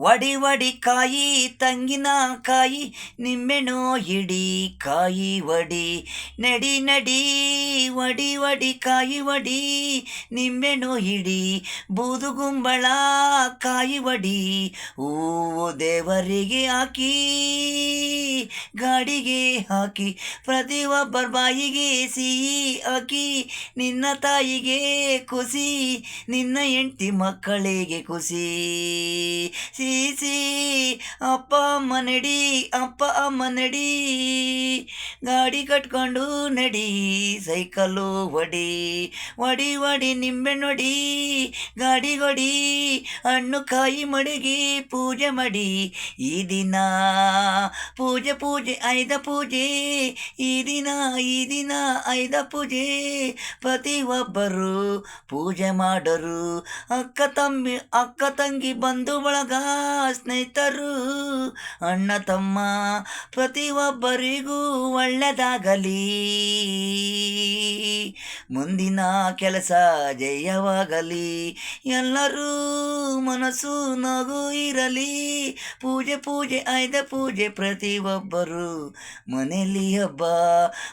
ವಡಿ ವಡಿ ಕಾಯಿ, ತಂಗಿನ ಕಾಯಿ, ನಿಮ್ಮೆಣೋ ಇಡಿ ಕಾಯಿ ವಡಿ. ನಡಿ ನಡಿ ವಡಿ ವಡಿ ಕಾಯಿ ವಡಿ, ನಿಮ್ಮೆಣೋ ಹಿಡಿ. ಬೂದುಗುಂಬಳ ಕಾಯಿ ವಡಿ, ಹೂವು ದೇವರಿಗೆ ಹಾಕಿ, ಗಾಡಿಗೆ ಹಾಕಿ ಪ್ರತಿಯೊಬ್ಬರ ಬಾಯಿಗೆ ಸಿಹಿ ಹಾಕಿ, ನಿನ್ನ ತಾಯಿಗೆ ಖುಷಿ ನಿನ್ನ ಹೆಂಡತಿ ಮಕ್ಕಳಿಗೆ ಖುಷಿ ಸೀಸಿ ಅಪ್ಪ ಅಮ್ಮ ನಡಿ, ಅಪ್ಪ ಅಮ್ಮ ನಡಿ. ಗಾಡಿ ಕಟ್ಕೊಂಡು ನಡಿ, ಸೈಕಲ್ಲು ಒಡಿ ಒಡಿ ಒಡಿ ನಿಂಬೆ ನೋಡಿ. ಗಾಡಿ ಗೊಡಿ ಹಣ್ಣು ಕಾಯಿ ಮಡಗಿ, ಪೂಜೆ ಮಾಡಿ. ಈ ದಿನ ಪೂಜೆ ಪೂಜೆ, ಐದ ಪೂಜೆ. ಈ ದಿನ ಈ ದಿನ ಐದ ಪೂಜೆ. ಪ್ರತಿಯೊಬ್ಬರು ಪೂಜೆ ಮಾಡರು. ಅಕ್ಕ ತಮ್ಮಿ, ಅಕ್ಕ ತಂಗಿ ಬಂಧು ಬಳಗ. ಸ್ನೇಹಿತರು ಅಣ್ಣ ತಮ್ಮ ಪ್ರತಿಯೊಬ್ಬರಿಗೂ ಒಳ್ಳೆಯದಾಗಲಿ ಮುಂದಿನ ಕೆಲಸ ಜಯವಾಗಲಿ. ಎಲ್ಲರೂ ಮನಸ್ಸು ನಗು ಇರಲಿ. ಪೂಜೆ ಪೂಜೆ, ಆಯ್ದ ಪೂಜೆ ಪ್ರತಿಯೊಬ್ಬರು ಮನೆಯಲ್ಲಿ ಹಬ್ಬ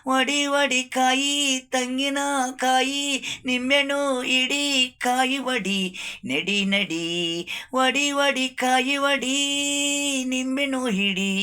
ಒಡಿ ಒಡಿ ಕಾಯಿ, ತಂಗಿನ ಕಾಯಿ ನಿಂಬೆಣ್ಣು ಇಡಿ, ಕಾಯಿ ಒಡಿ ನಡಿ ನಡಿ ಒಡಿ ಒಡಿ ಕಾಯಿ ಒಡಿ ನಿಂಬೆಣ್ಣು ಹಿಡಿ.